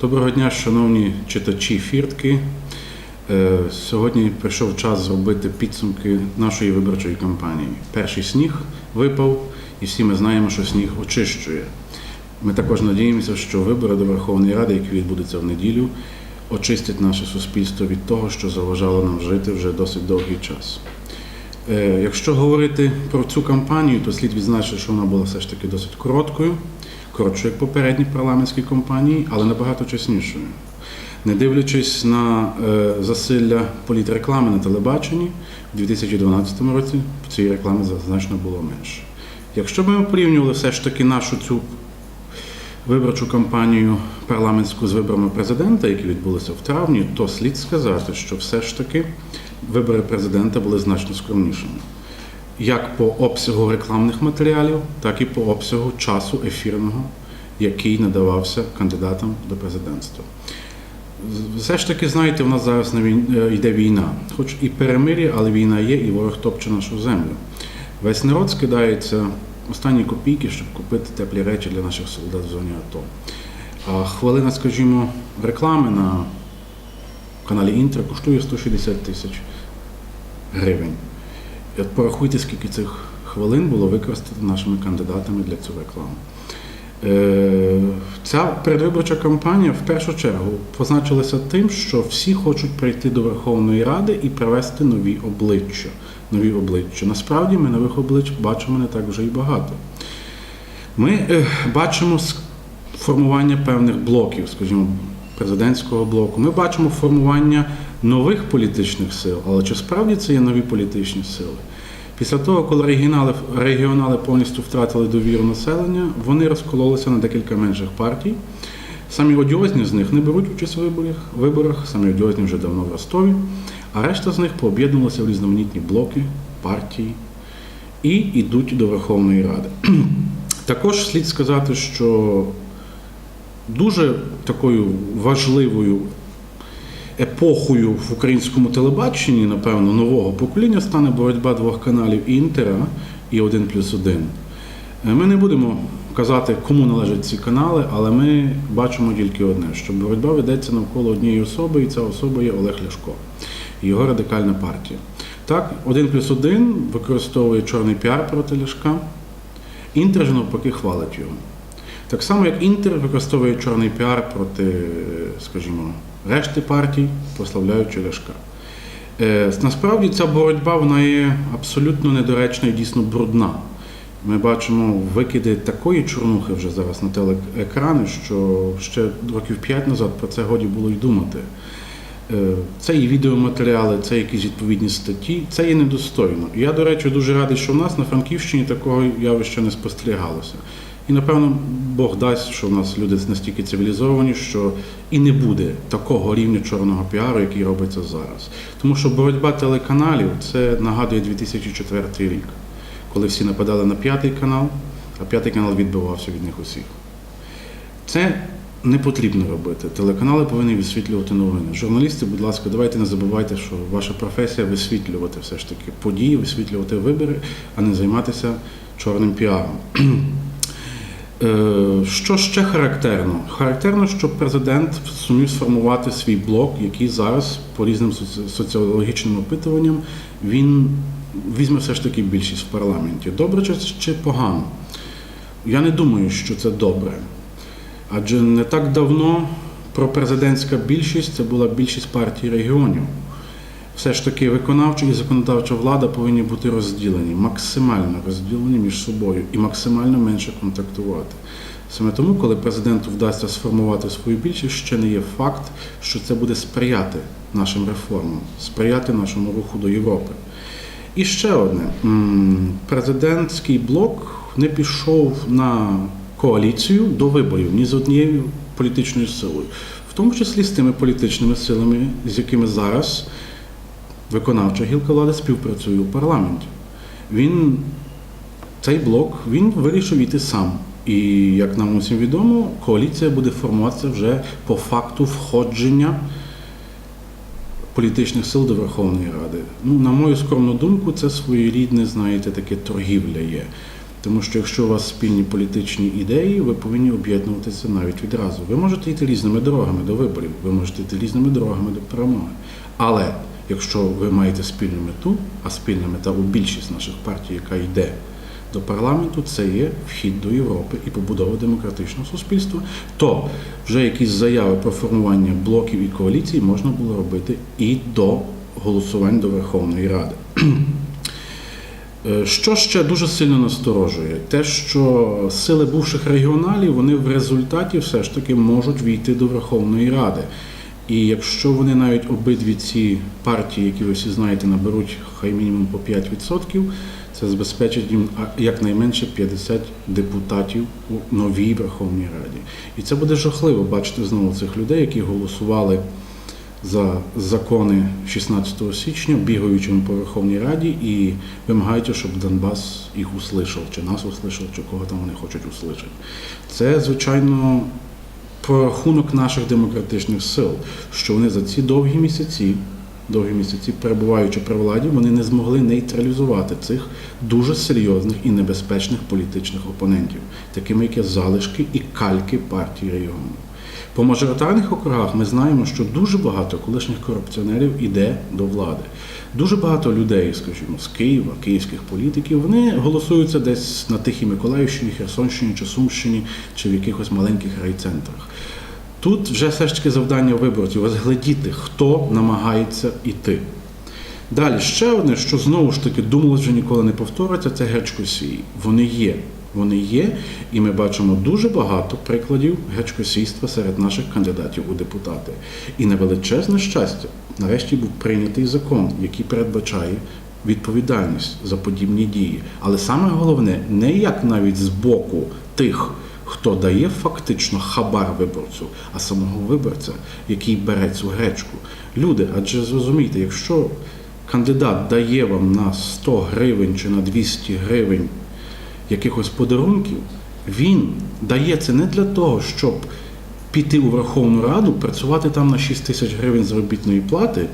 Доброго дня, шановні читачі фіртки. Е, Сьогодні прийшов час зробити підсумки нашої виборчої кампанії. Перший сніг випав, і всі ми знаємо, що сніг очищує. Ми також надіємося, що вибори до Верховної Ради, які відбудуться в неділю, очистять наше суспільство від того, що заважало нам жити вже досить довгий час. Е, Якщо говорити про цю кампанію, то слід відзначити, що вона була все ж таки досить короткою, коротшою, як попередні парламентські кампанії, але набагато чеснішою. Не дивлячись на е, засилля політреклами на телебаченні, у 2012 році цієї реклами значно було менше. Якщо б ми порівнювали все ж таки нашу цю виборчу кампанію парламентську з виборами президента, які відбулися в травні, то слід сказати, що все ж таки вибори президента були значно скромнішими. Як по обсягу рекламних матеріалів, так і по обсягу часу ефірного, який надавався кандидатам до президентства. Все ж таки, знаєте, в нас зараз е, йде війна, хоч і перемир'я, але війна є, і ворог топче нашу землю. Весь народ скидається останні копійки, щоб купити теплі речі для наших солдат в зоні АТО. А хвилина, скажімо, реклами на каналі Інтер коштує 160 тисяч гривень. От порахуйте, скільки цих хвилин було використано нашими кандидатами для цю рекламу. Е, Ця передвиборча кампанія в першу чергу позначилася тим, що всі хочуть прийти до Верховної Ради і привести нові обличчя. Нові обличчя. Насправді ми нових облич бачимо не так вже і багато. Ми е, бачимо формування певних блоків, скажімо, президентського блоку. Ми бачимо формування нових політичних сил, але чи справді це є нові політичні сили? Після того, коли регіонали, регіонали повністю втратили довіру населення, вони розкололися на декілька менших партій. Самі одіозні з них не беруть участь у виборах, виборах, самі одіозні вже давно в Ростові, а решта з них пооб'єднувалися в різноманітні блоки, партії і йдуть до Верховної Ради. Також слід сказати, що дуже такою важливою епохою в українському телебаченні, напевно, нового покоління стане боротьба двох каналів Інтера і 1 плюс 1. Ми не будемо казати, кому належать ці канали, але ми бачимо тільки одне: що боротьба ведеться навколо однієї особи, і ця особа є Олег Ляшко і його радикальна партія. Так, 1 плюс 1 використовує чорний піар проти Ляшка, Інтер ж навпаки хвалить його. Так само, як Інтер використовує чорний піар проти, скажімо, решти партій, прославляючи Ляшка. Е, Насправді ця боротьба вона є абсолютно недоречна і дійсно брудна. Ми бачимо викиди такої чорнухи вже зараз на телеекрани, що ще років п'ять назад про це годі було й думати. Е, Це і відеоматеріали, це якісь відповідні статті, це є недостойно. І я, до речі, дуже радий, що в нас на Франківщині такого явища не спостерігалося. І напевно Бог дасть, що в нас люди настільки цивілізовані, що і не буде такого рівня чорного піару, який робиться зараз. Тому що боротьба телеканалів це нагадує 2004 рік, коли всі нападали на п'ятий канал, а п'ятий канал відбивався від них усіх. Це не потрібно робити. Телеканали повинні висвітлювати новини. Журналісти, будь ласка, давайте не забувайте, що ваша професія висвітлювати все ж таки події, висвітлювати вибори, а не займатися чорним піаром. Е, Що ще характерно? Характерно, що президент зумів сформувати свій блок, який зараз, по різним соціологічним опитуванням, він візьме все ж таки більшість в парламенті. Добре чи, погано? Я не думаю, що це добре. Адже не так давно пропрезидентська більшість це була більшість партій регіонів. Все ж таки виконавча і законодавча влада повинні бути розділені, максимально розділені між собою і максимально менше контактувати. Саме тому, коли президенту вдасться сформувати свою більшість, ще не є факт, що це буде сприяти нашим реформам, сприяти нашому руху до Європи. І ще одне: президентський блок не пішов на коаліцію до виборів ні з однією політичною силою, в тому числі з тими політичними силами, з якими зараз виконавча гілка влади співпрацює у парламенті. Він цей блок він вирішив йти сам. І як нам усім відомо, коаліція буде формуватися вже по факту входження політичних сил до Верховної Ради. Ну, на мою скромну думку, це своєрідне, знаєте, таке торгівля є. Тому що якщо у вас спільні політичні ідеї, ви повинні об'єднуватися навіть відразу. Ви можете йти різними дорогами до виборів, ви можете йти різними дорогами до перемоги. Але якщо ви маєте спільну мету, а спільна мета у більшість наших партій, яка йде до парламенту, це є вхід до Європи і побудова демократичного суспільства, то вже якісь заяви про формування блоків і коаліцій можна було робити і до голосувань до Верховної Ради. Е, Що ще дуже сильно насторожує? Те, що сили бувших регіоналів вони в результаті все ж таки можуть війти до Верховної Ради. І якщо вони навіть обидві ці партії, які ви всі знаєте, наберуть хай мінімум по 5%, це забезпечить їм а, якнайменше 50 депутатів у новій Верховній Раді. І це буде жахливо бачити знову цих людей, які голосували за закони 16 січня, бігаючи по Верховній Раді і вимагаючи, щоб Донбас їх услышав, чи нас услышав, чи кого там вони хочуть услышати. Це, звичайно, прорахунок наших демократичних сил, що вони за ці довгі місяці, довгі місяці, перебуваючи при владі, вони не змогли нейтралізувати цих дуже серйозних і небезпечних політичних опонентів, такими як залишки і кальки партії регіону. По мажоритарних округах ми знаємо, що дуже багато колишніх корупціонерів іде до влади. Дуже багато людей, скажімо, з Києва, київських політиків, вони голосуються десь на Тихій Миколаївщині, Херсонщині чи Сумщині, чи в якихось маленьких райцентрах. Тут вже все ж таки завдання виборців розглядіти, хто намагається йти. Далі ще одне, що знову ж таки думалось, вже ніколи не повториться, це гречкосії. Вони є. Вони є, і ми бачимо дуже багато прикладів гречкосійства серед наших кандидатів у депутати. І на величезне щастя, нарешті був прийнятий закон, який передбачає відповідальність за подібні дії. Але саме головне, не як навіть з боку тих, хто дає фактично хабар виборцю, а самого виборця, який бере цю гречку. Люди, адже зрозумійте, якщо кандидат дає вам на 100 гривень чи на 200 гривень якихось подарунків, він дає це не для того, щоб піти у Верховну Раду, працювати там на 6 тисяч гривень заробітної плати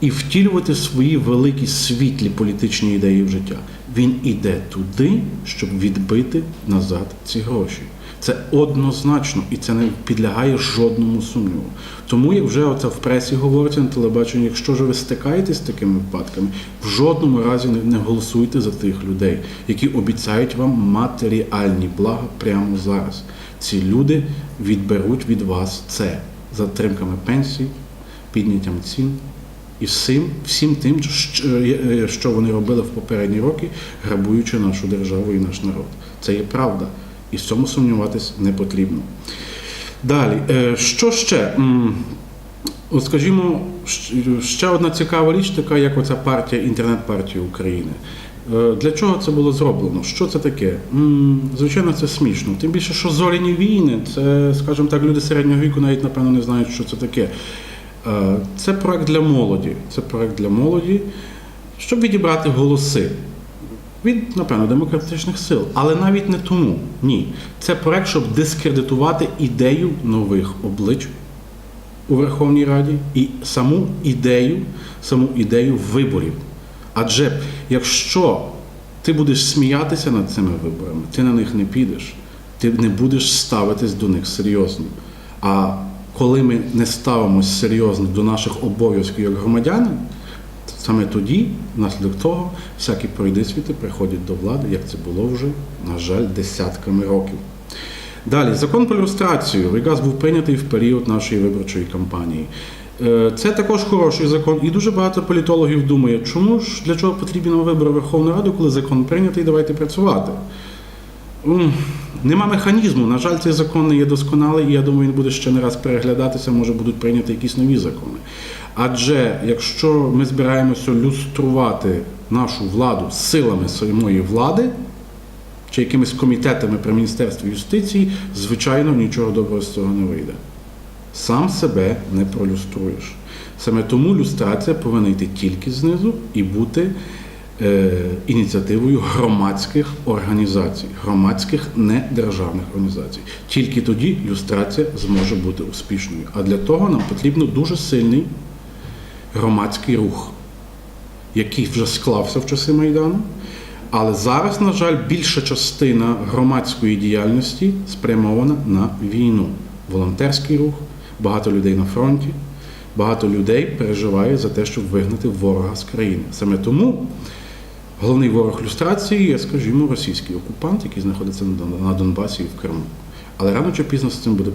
і втілювати свої великі світлі політичні ідеї в життя. Він іде туди, щоб відбити назад ці гроші. Це однозначно і це не підлягає жодному сумніву. Тому, як вже оце в пресі говориться на телебаченні, якщо ж ви стикаєтесь з такими випадками, в жодному разі не, голосуйте за тих людей, які обіцяють вам матеріальні блага прямо зараз. Ці люди відберуть від вас це затримками пенсій, підняттям цін і всім, всім тим, що- е, вони робили в попередні роки, грабуючи нашу державу і наш народ. Це є правда. І в цьому сумніватись не потрібно. Далі, е, що ще? От скажімо, ще одна цікава річ, така як оця партія, інтернет-партія України. Е, Для чого це було зроблено? Що це таке? Звичайно, це смішно. Тим більше, що зоряні війни, це, скажімо так, люди середнього віку навіть напевно не знають, що це таке. Е, Це проект для молоді. Це проект для молоді, щоб відібрати голоси від, напевно, демократичних сил. Але навіть не тому. Ні. Це проект, щоб дискредитувати ідею нових облич у Верховній Раді і саму ідею, саму ідею виборів. Адже якщо ти будеш сміятися над цими виборами, ти на них не підеш, ти не будеш ставитись до них серйозно. А коли ми не ставимося серйозно до наших обов'язків як громадяни, саме тоді, внаслідок того, всякі пройдисвіти приходять до влади, як це було вже, на жаль, десятками років. Далі, закон про люстрацію якраз був прийнятий в період нашої виборчої кампанії. Е, Це також хороший закон, і дуже багато політологів думає, чому ж для чого потрібні вибори в Верховну Раду, коли закон прийнятий, давайте працювати. М, Нема механізму. На жаль, цей закон не є досконалий, і я думаю, він буде ще не раз переглядатися, може будуть прийняті якісь нові закони. Адже якщо ми збираємося люструвати нашу владу силами самої влади, чи якимись комітетами при Міністерстві юстиції, звичайно, нічого доброго з цього не вийде. Сам себе не пролюструєш. Саме тому люстрація повинна йти тільки знизу і бути ініціативою громадських організацій, громадських недержавних організацій. Тільки тоді люстрація зможе бути успішною. А для того нам потрібно дуже сильний громадський рух, який вже склався в часи Майдану. Але зараз, на жаль, більша частина громадської діяльності спрямована на війну. Волонтерський рух, багато людей на фронті, багато людей переживає за те, щоб вигнати ворога з країни. Саме тому головний ворог люстрації є, скажімо, російський окупант, який знаходиться на Донбасі і в Криму. Але рано чи пізно з цим буде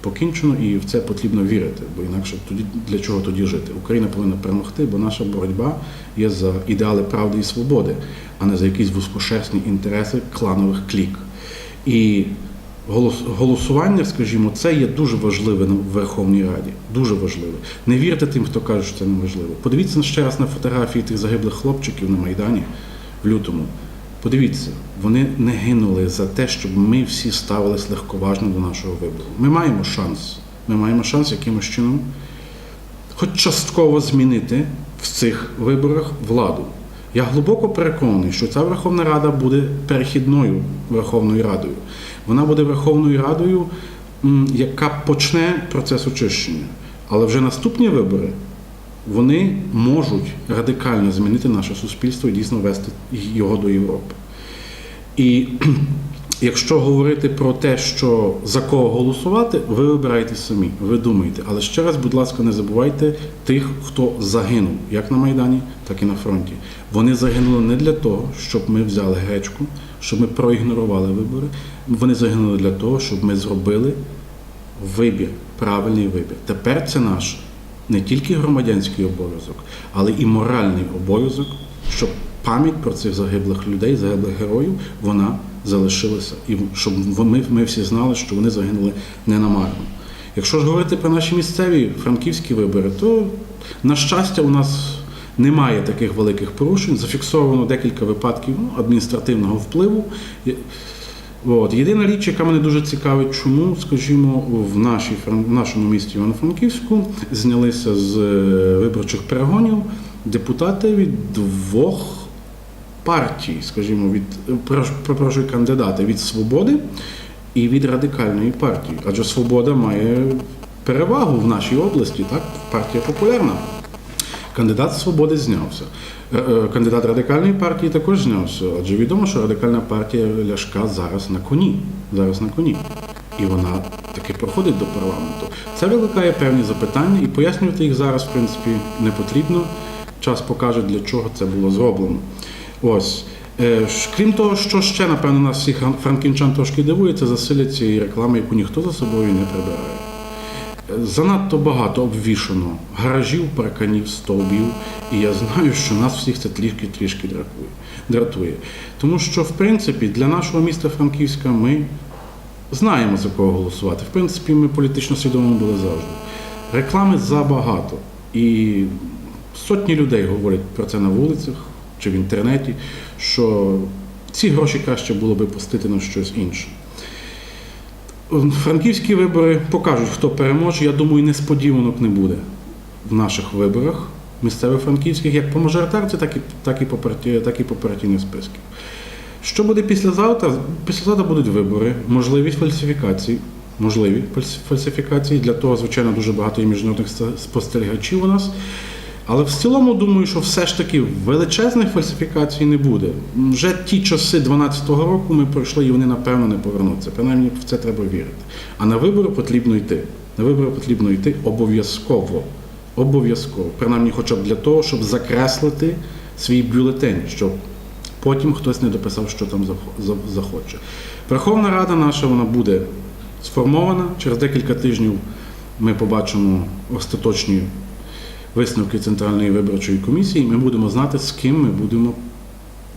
покінчено. І в це потрібно вірити, бо інакше тоді для чого тоді жити? Україна повинна перемогти, бо наша боротьба є за ідеали правди і свободи, а не за якісь вузкошерстні інтереси кланових клік. І голосування, скажімо, це є дуже важливе на Верховній Раді. Дуже важливе. Не вірте тим, хто каже, що це не важливо. Подивіться ще раз на фотографії тих загиблих хлопчиків на Майдані в лютому. Подивіться, вони не гинули за те, щоб ми всі ставились легковажно до нашого вибору. Ми маємо шанс. Ми маємо шанс якимось чином, хоч частково змінити в цих виборах владу. Я глибоко переконаний, що ця Верховна Рада буде перехідною Верховною Радою. Вона буде Верховною Радою, яка почне процес очищення. Але вже наступні вибори вони можуть радикально змінити наше суспільство і дійсно вести його до Європи. І якщо говорити про те, що за кого голосувати, ви вибираєте самі, ви думаєте. Але ще раз, будь ласка, не забувайте тих, хто загинув, як на Майдані, так і на фронті. Вони загинули не для того, щоб ми взяли гречку, щоб ми проігнорували вибори. Вони загинули для того, щоб ми зробили вибір, правильний вибір. Тепер це наш не тільки громадянський обов'язок, але і моральний обов'язок, щоб пам'ять про цих загиблих людей, загиблих героїв, вона залишилася. І щоб ми, ми всі знали, що вони загинули не намарно. Якщо ж говорити про наші місцеві франківські вибори, то на щастя у нас немає таких великих порушень. Зафіксовано декілька випадків ну, адміністративного впливу. От. Єдина річ, яка мене дуже цікавить, чому, скажімо, в, нашій, в нашому місті Івано-Франківську знялися з е, виборчих перегонів депутати від двох партій, скажімо, від прош- перепрошую, кандидати від свободи і від радикальної партії. Адже свобода має перевагу в нашій області, так? Партія популярна. Кандидат свободи знявся. Е, е, Кандидат радикальної партії також знявся. Адже відомо, що радикальна партія Ляшка зараз на коні. Зараз на коні. І вона таки проходить до парламенту. Це викликає певні запитання, і пояснювати їх зараз, в принципі, не потрібно. Час покаже, для чого це було зроблено. Ось. Е, Крім того, що ще, напевно, нас всіх фран- франківчан трошки дивує, це засилля цієї реклами, яку ніхто за собою не прибирає. Занадто багато обвішано гаражів, парканів, стовбів, і я знаю, що нас всіх це трішки трішки дратує. Тому що, в принципі, для нашого міста Франківська ми знаємо за кого голосувати. В принципі, ми політично свідомо були завжди. Реклами забагато. І сотні людей говорять про це на вулицях чи в інтернеті, що ці гроші краще було би пустити на щось інше. Франківські вибори покажуть, хто переможе. Я думаю, несподіванок не буде в наших виборах місцевих франківських, як по мажоритарці, так і, так і, по, парті, так і по партійних списків. Що буде післязавтра? Післязавтра будуть вибори, можливість фальсифікацій. Можливі фальс- фальсифікації. Для того, звичайно, дуже багато є міжнародних спостерігачів у нас. Але в цілому думаю, що все ж таки величезних фальсифікацій не буде. Вже ті часи 12-го року ми пройшли, і вони напевно не повернуться. Принаймні в це треба вірити. А на вибори потрібно йти. На вибори потрібно йти обов'язково. Обов'язково. Принаймні, хоча б для того, щоб закреслити свій бюлетень, щоб потім хтось не дописав, що там захо- за- захоче. Верховна Рада наша вона буде сформована. Через декілька тижнів ми побачимо остаточні висновки Центральної виборчої комісії, ми будемо знати, з ким ми будемо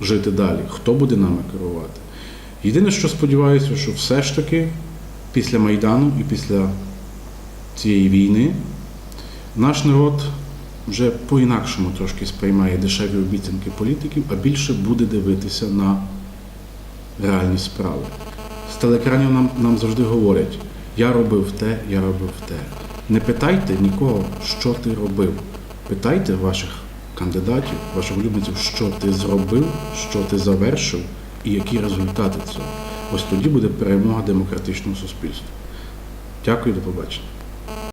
жити далі, хто буде нами керувати. Єдине, що сподіваюся, що все ж таки після Майдану і після цієї війни наш народ вже по-інакшому трошки сприймає дешеві обіцянки політиків, а більше буде дивитися на реальні справи. З телекранів нам, нам завжди говорять: я робив те, я робив те. Не питайте нікого, що ти робив. Питайте ваших кандидатів, ваших улюбленців, що ти зробив, що ти завершив і які результати цього. Ось тоді буде перемога демократичного суспільства. Дякую, до побачення.